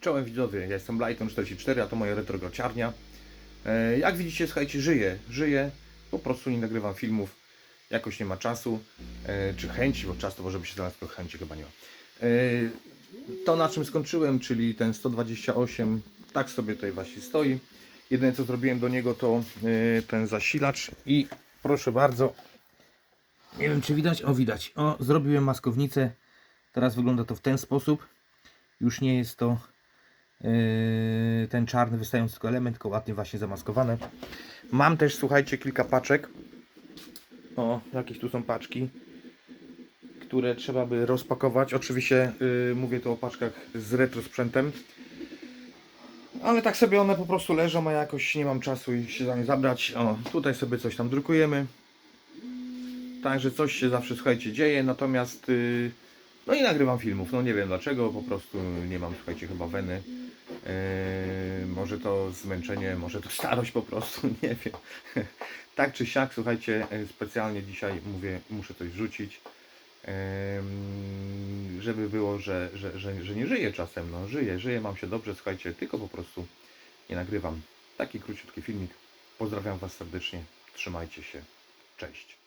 Czołem widzowie, ja jestem Blighton44, a to moja retrogrociarnia. E, Jak widzicie, słuchajcie, żyję, żyję, po prostu nie nagrywam filmów, jakoś nie ma czasu, e, czy chęci, bo czas to może by się znalazł, tylko chęci chyba nie ma. E, To na czym skończyłem, czyli ten 128, tak sobie tutaj właśnie stoi. Jedyne co zrobiłem do niego to ten zasilacz i proszę bardzo, nie wiem czy widać, o widać, o zrobiłem maskownicę, teraz wygląda to w ten sposób, już nie jest to ten czarny wystający tylko element, tylko ładnie właśnie zamaskowane. Mam też, słuchajcie, kilka paczek. O, jakieś tu są paczki, które trzeba by rozpakować. Oczywiście yy, mówię tu o paczkach z retro sprzętem. Ale tak sobie one po prostu leżą, a jakoś nie mam czasu ich się za nie zabrać. O, tutaj sobie coś tam drukujemy. Także coś się zawsze, słuchajcie, dzieje, natomiast yy, no i nagrywam filmów. No nie wiem dlaczego, po prostu nie mam, słuchajcie, chyba weny. Yy, może to zmęczenie, może to starość po prostu, nie wiem. tak czy siak, słuchajcie, yy, specjalnie dzisiaj mówię, muszę coś wrzucić, yy, żeby było, że, że, że, że nie żyję czasem, no żyję, żyję, mam się dobrze, słuchajcie, tylko po prostu nie nagrywam. Taki króciutki filmik. Pozdrawiam Was serdecznie, trzymajcie się, cześć.